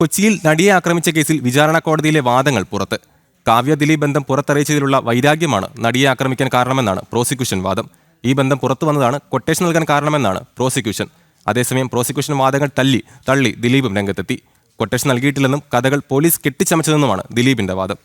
കൊച്ചിയിൽ നടിയെ ആക്രമിച്ച കേസിൽ വിചാരണ കോടതിയിലെ വാദങ്ങൾ പുറത്ത്. കാവ്യ ദിലീപ് ബന്ധം പുറത്തറിയിച്ചതിലുള്ള വൈരാഗ്യമാണ് നടിയെ ആക്രമിക്കാൻ കാരണമെന്നാണ് പ്രോസിക്യൂഷൻ വാദം. ഈ ബന്ധം പുറത്തു വന്നതാണ് കൊട്ടേഷൻ നൽകാൻ കാരണമെന്നാണ് പ്രോസിക്യൂഷൻ. അതേസമയം പ്രോസിക്യൂഷൻ വാദങ്ങൾ തള്ളി തള്ളി ദിലീപും രംഗത്തെത്തി. കൊട്ടേഷൻ നൽകിയിട്ടില്ലെന്നും കഥകൾ പോലീസ് കെട്ടിച്ചമച്ചതെന്നുമാണ് ദിലീപിന്റെ വാദം.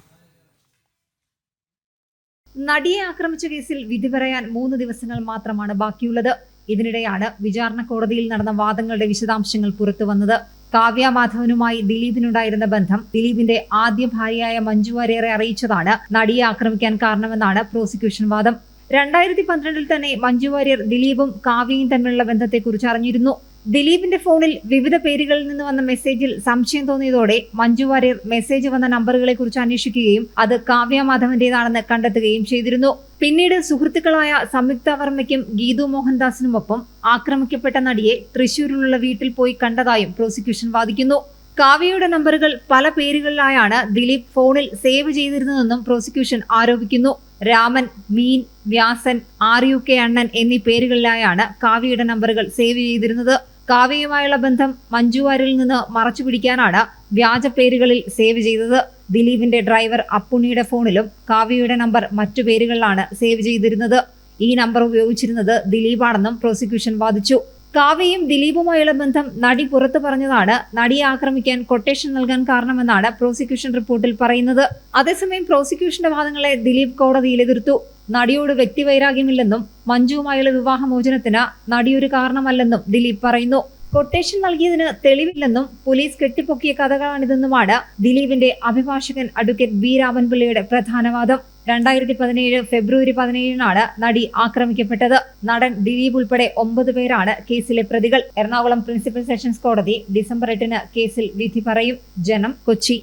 നടിയെ ആക്രമിച്ച കേസിൽ വിധി പറയാൻ മൂന്ന് ദിവസങ്ങൾ മാത്രമാണ് ബാക്കിയുള്ളത്. ഇതിനിടെയാണ് വിചാരണ കോടതിയിൽ നടന്ന വാദങ്ങളുടെ വിശദാംശങ്ങൾ പുറത്തു വന്നത്. കാവ്യ മാധവനുമായി ദിലീപിനുണ്ടായിരുന്ന ബന്ധം ദിലീപിന്റെ ആദ്യ ഭാര്യയായ മഞ്ജു വാര്യരെ അറിയിച്ചതാണ്. നടിയെ ആക്രമിക്കാൻ കാരണമെന്നാണ് പ്രോസിക്യൂഷൻ വാദം. രണ്ടായിരത്തി പന്ത്രണ്ടിൽ തന്നെ മഞ്ജു വാര്യർ ദിലീപും കാവ്യയും തമ്മിലുള്ള ബന്ധത്തെക്കുറിച്ച് അറിഞ്ഞിരുന്നു. ദിലീപിന്റെ ഫോണിൽ വിവിധ പേരുകളിൽ നിന്ന് വന്ന മെസ്സേജിൽ സംശയം തോന്നിയതോടെ മഞ്ജു വാര്യർ മെസ്സേജ് വന്ന നമ്പറുകളെ കുറിച്ച് അന്വേഷിക്കുകയും അത് കാവ്യ മാധവന്റേതാണെന്ന് കണ്ടെത്തുകയും ചെയ്തിരുന്നു. പിന്നീട് സുഹൃത്തുക്കളായ സംയുക്ത വർമ്മയ്ക്കും ഗീതു മോഹൻദാസിനുമൊപ്പം ആക്രമിക്കപ്പെട്ട നടിയെ തൃശൂരിലുള്ള വീട്ടിൽ പോയി കണ്ടതായും പ്രോസിക്യൂഷൻ വാദിക്കുന്നു. കാവ്യയുടെ നമ്പറുകൾ പല പേരുകളിലായാണ് ദിലീപ് ഫോണിൽ സേവ് ചെയ്തിരുന്നതെന്നും പ്രോസിക്യൂഷൻ ആരോപിക്കുന്നു. രാമൻ മീൻ വ്യാസൻ ആർ യു കെ അണ്ണൻ എന്നീ പേരുകളിലായാണ് കാവ്യയുടെ നമ്പറുകൾ സേവ് ചെയ്തിരുന്നത്. കാവ്യയുമായുള്ള ബന്ധം മഞ്ജുവാരിൽ നിന്ന് മറച്ചു പിടിക്കാനാണ് വ്യാജ പേരുകളിൽ സേവ് ചെയ്തത്. ദിലീപിന്റെ ഡ്രൈവർ അപ്പുണ്ണിയുടെ ഫോണിലും കാവ്യയുടെ നമ്പർ മറ്റു പേരുകളിലാണ് സേവ് ചെയ്തിരുന്നത്. ഈ നമ്പർ ഉപയോഗിച്ചിരുന്നത് ദിലീപാണെന്നും പ്രോസിക്യൂഷൻ വാദിച്ചു. കാവ്യയും ദിലീപുമായുള്ള ബന്ധം നടി പുറത്തു പറഞ്ഞതാണ്. നടിയെ ആക്രമിക്കാൻ കൊട്ടേഷൻ നൽകാൻ കാരണമെന്നാണ് പ്രോസിക്യൂഷൻ റിപ്പോർട്ടിൽ പറയുന്നത്. അതേസമയം പ്രോസിക്യൂഷന്റെ വാദങ്ങളെ ദിലീപ് കോടതിയിൽ എതിർത്തു. നടിയോട് വ്യക്തിവൈരാഗ്യമില്ലെന്നും മഞ്ജുവുമായുള്ള വിവാഹമോചനത്തിന് നടിയൊരു കാരണമല്ലെന്നും ദിലീപ് പറയുന്നു. കൊട്ടേഷൻ നൽകിയതിന് തെളിവില്ലെന്നും പോലീസ് കെട്ടിപ്പൊക്കിയ കഥകളാണിതെന്നുമാണ് ദിലീപിന്റെ അഭിഭാഷകൻ അഡ്വക്കേറ്റ് ബി രാമൻപിള്ളയുടെ പ്രധാന വാദം രണ്ടായിരത്തി പതിനേഴ് ഫെബ്രുവരി പതിനേഴിനാണ് നടി ആക്രമിക്കപ്പെട്ടത്. നടൻ ദിലീപ് ഉൾപ്പെടെ ഒമ്പത് പേരാണ് കേസിലെ പ്രതികൾ. എറണാകുളം പ്രിൻസിപ്പൽ സെഷൻസ് കോടതി ഡിസംബർ എട്ടിന് കേസിൽ വിധി പറയും. ജനം കൊച്ചി.